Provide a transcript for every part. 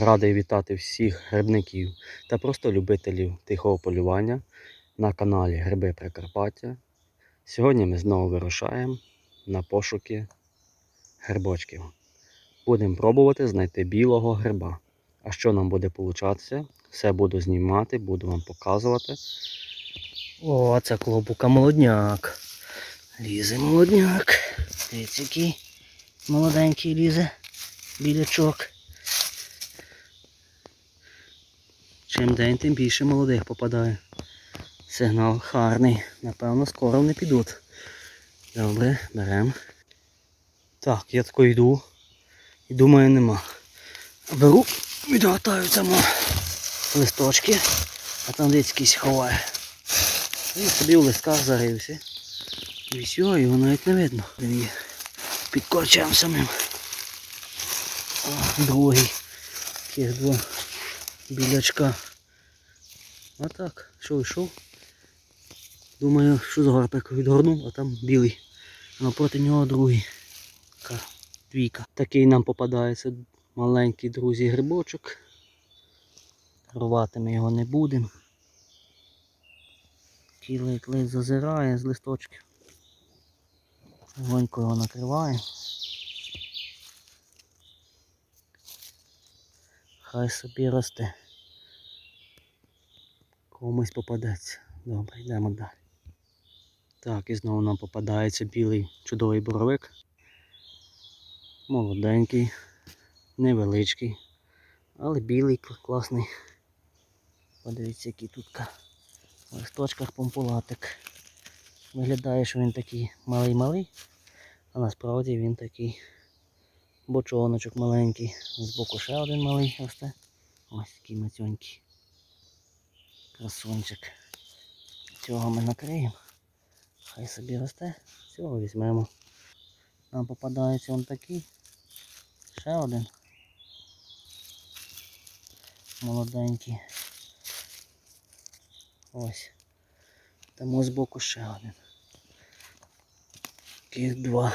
Радий вітати всіх грибників та просто любителів тихого полювання на каналі Гриби Прикарпаття. Сьогодні ми знову вирушаємо на пошуки грибочків. Будемо пробувати знайти білого гриба. А що нам буде получатися? Все буду знімати, буду вам показувати. О, це клобука молодняк. Лізе молодняк. Дивіться, який молоденький лізе білячок. Чим день, тим більше молодих попадає. Сигнал гарний. Напевно, скоро вони підуть. Добре, беремо. Так, я тако йду. І думаю, нема. Беру, відгортаю там листочки, а там десь якийсь ховає. І собі в листках зарився. І все, його навіть не видно. Він є під корчем самим. Другий. Таких білячка. А так, що йшов. Думаю, що з горпик відгорнув, а там білий. Напроти нього другий. Така двійка. Такий нам попадається маленький друзі грибочок. Рвати ми його не будемо. Такий ледь-ледь зазирає з листочків. Легонько його накриває. Хай собі росте. Комусь попадеться. Добре, йдемо далі. Так, і знову нам попадається білий чудовий боровик. Молоденький, невеличкий, але білий, класний. Подивіться, який тут в листочках помпулатик. Виглядає, що він такий малий-малий, а насправді він такий бочоночок маленький. Збоку ще один малий росте. Ось такий мацьонький. Красунчик. Цього ми накриємо. Хай собі росте. Цього візьмемо. Нам попадається он такий. Ще один. Молоденький. Ось. Тому збоку ще один. Таких два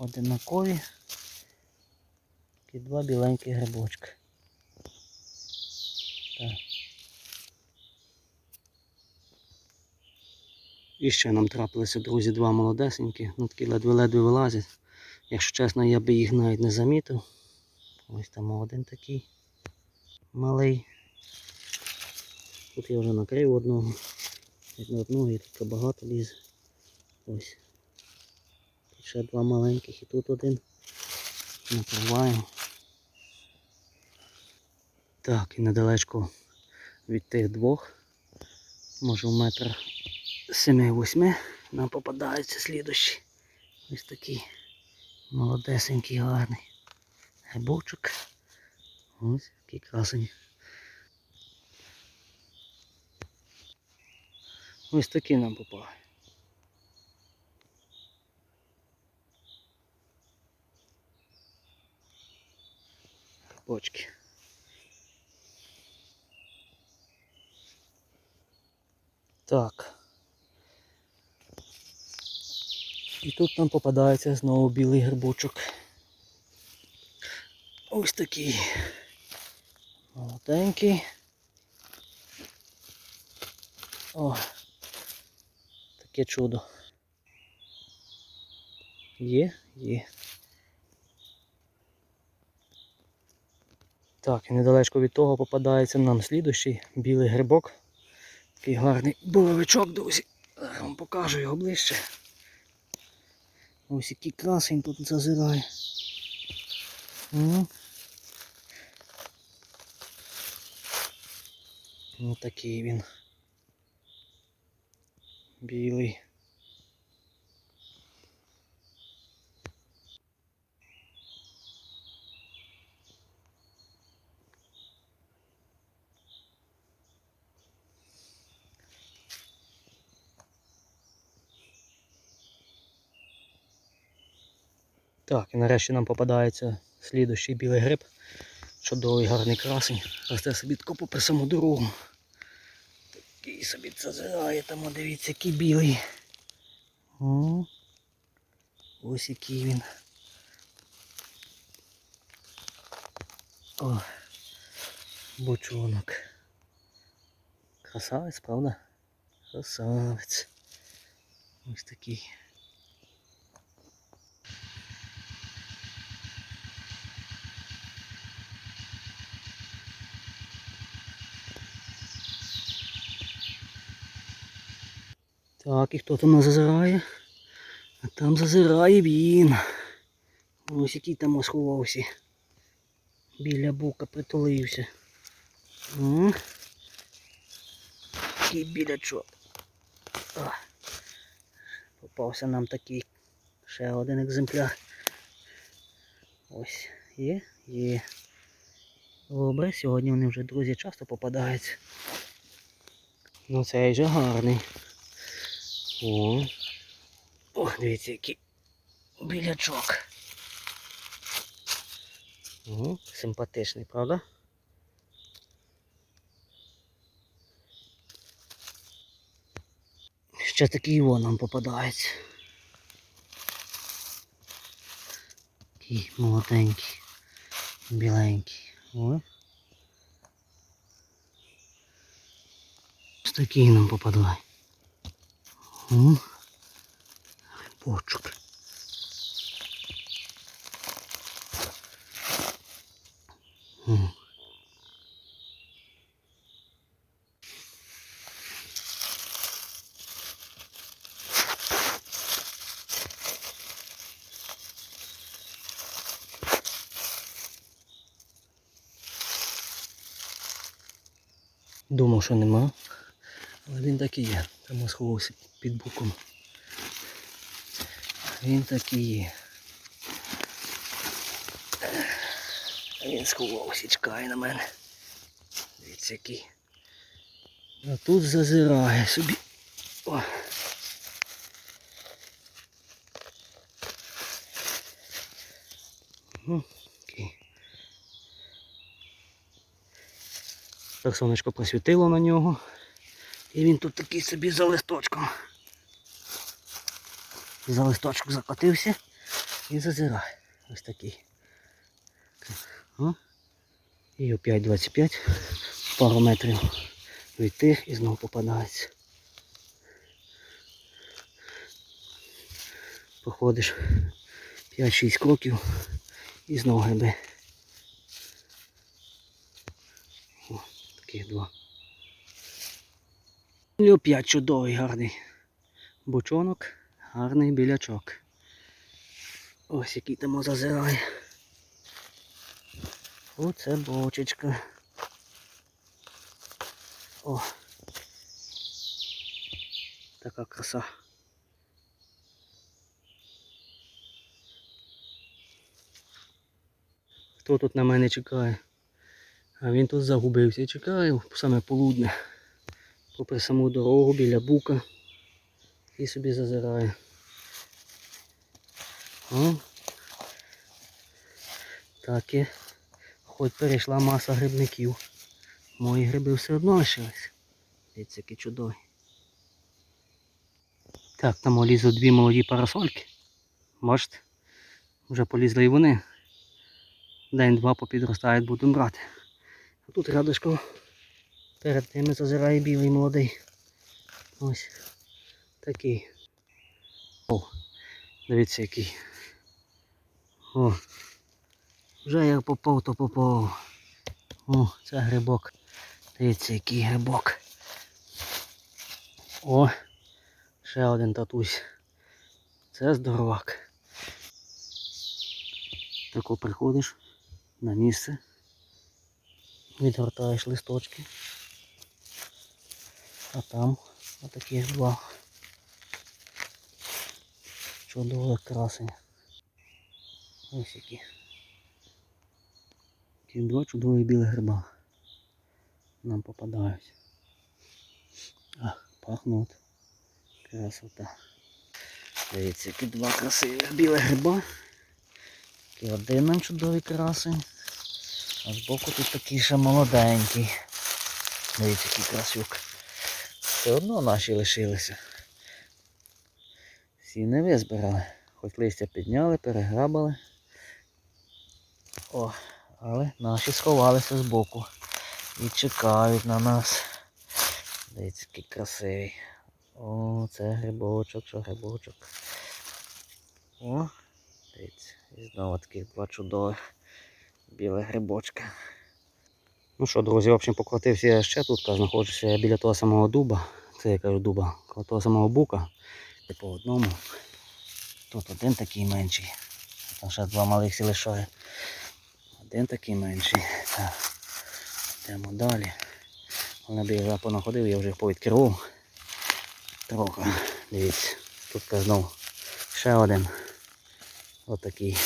одинакові. Такі два біленькі грибочки. Так. І ще нам трапилися, друзі, два молодесенькі. Ну такі ледве-ледве вилазять. Якщо чесно, я би їх навіть не замітив. Ось там один такий малий. Тут я вже накрив одного. Від одного і тут багато лізе. Ось. Ще два маленьких і тут один. Накриваємо. Так, і недалечко від тих двох. Може в метрах 7-8 нам попадається слідущий. Ось такий молодесенький, гарний грибочок. Ось який красень. Ось такий нам попав. Грибочки. Так. І тут нам попадається знову білий грибочок. Ось такий молоденький. О, таке чудо. Є, є. Так, і недалечко від того попадається нам слідущий білий грибок. Такий гарний боровичок, друзі. Зараз вам покажу його ближче. Ось який красень тут зазирає. Ось такий він. Білий. Так, і нарешті нам попадається слідущий білий гриб. Чудовий гарний красень. Росте собі тако попри саму дорогу. Такий собі зазирає там, дивіться, який білий. О, ось який він. О, бочонок. Красавець, правда? Красавець. Ось такий. Так, і хто там нас зазирає? А там зазирає він. Ось який там сховався. Біля бука притулився. М? Такий білячок. А. Попався нам такий ще один екземпляр. Ось є, є. Добре, сьогодні вони вже, друзі, часто попадаються. Ну цей же гарний. О. О, дивіться, який білячок. Угу, симпатичний, правда? Ще такий його нам попадається. Такий молоденький, біленький. О. Ось такий нам попадає. О. О. Думав, що нема, але він так і є. Там сховався під буком. Він так і є. Він сховався, чекає на мене. Дивіться який. А тут зазирає собі. О. Ну. Так сонечко посвітило на нього. І він тут такий собі за листочком. За листочок закотився і зазирає. Ось такий. О. І опять 25 пару метрів вийти і знову попадається. Походиш 5-6 кроків і знову гриби. О, таких два. І опять чудовий гарний бочонок, гарний білячок. Ось який там зазирає. Оце бочечка. О. Така краса. Хто тут на мене чекає? А він тут загубився. Чекає саме полудне. Попри саму дорогу біля бука. І собі зазирає. О. Так і. Хоч перейшла маса грибників. Мої гриби все одно лишились. Дивіться, які чудові. Так, там лізуть дві молоді парасольки. Бачите? Вже полізли і вони. День-два попідростають, будемо брати. А тут рядышком перед ними зазирає білий молодий. Ось такий. О, дивіться який. О. Вже як попав, то попав. О, це грибок. Дивіться, який грибок. О, ще один татусь. Це здоровак. Тако приходиш на місце, відгортаєш листочки. А там отаких два. Чудових красень. Ось які. Ті два чудові білі гриба нам попадають. Ах, пахнуть. Красота. Дивіться, які два красиві білі гриба. Такий один нам чудовий красень. А збоку тут такий ще молоденький. Дивіться, який красюк. Все одно наші лишилися. Всі не визбирали. Хоч листя підняли, переграбали. О, Але наші сховалися збоку і чекають на нас. Дивіться, який красивий. О, це грибочок, що грибочок. О, дивіться, і знову таких два чудових білих грибочка. Ну що, друзі, в общем, покрутився я ще тут, знаходжуся я біля того самого дуба. Це я кажу дуба, коло того самого бука. І по одному. Тут один такий менший. Там ще два малих сі лишає. Один такий менший. Так. Йдемо далі. Але би я понаходив, я вже їх повідкривав. Трохи. Дивіться. Тут знов ще один. Отакий.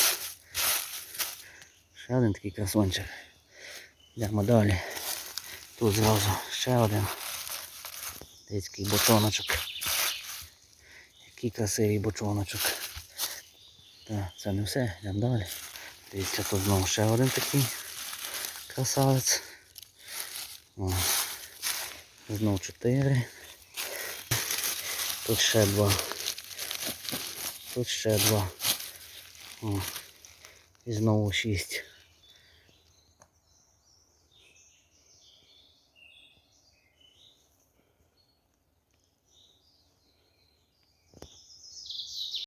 Ще один такий красончик. Йдемо далі. Тут зразу ще один. Дивіться, який бочоночок. Який красивий бочоночок. Так, це не все, йдемо далі. Дивіться, тут знову ще один такий красавець. О, знов чотири. Тут ще два. Тут ще два. О, і знову шість.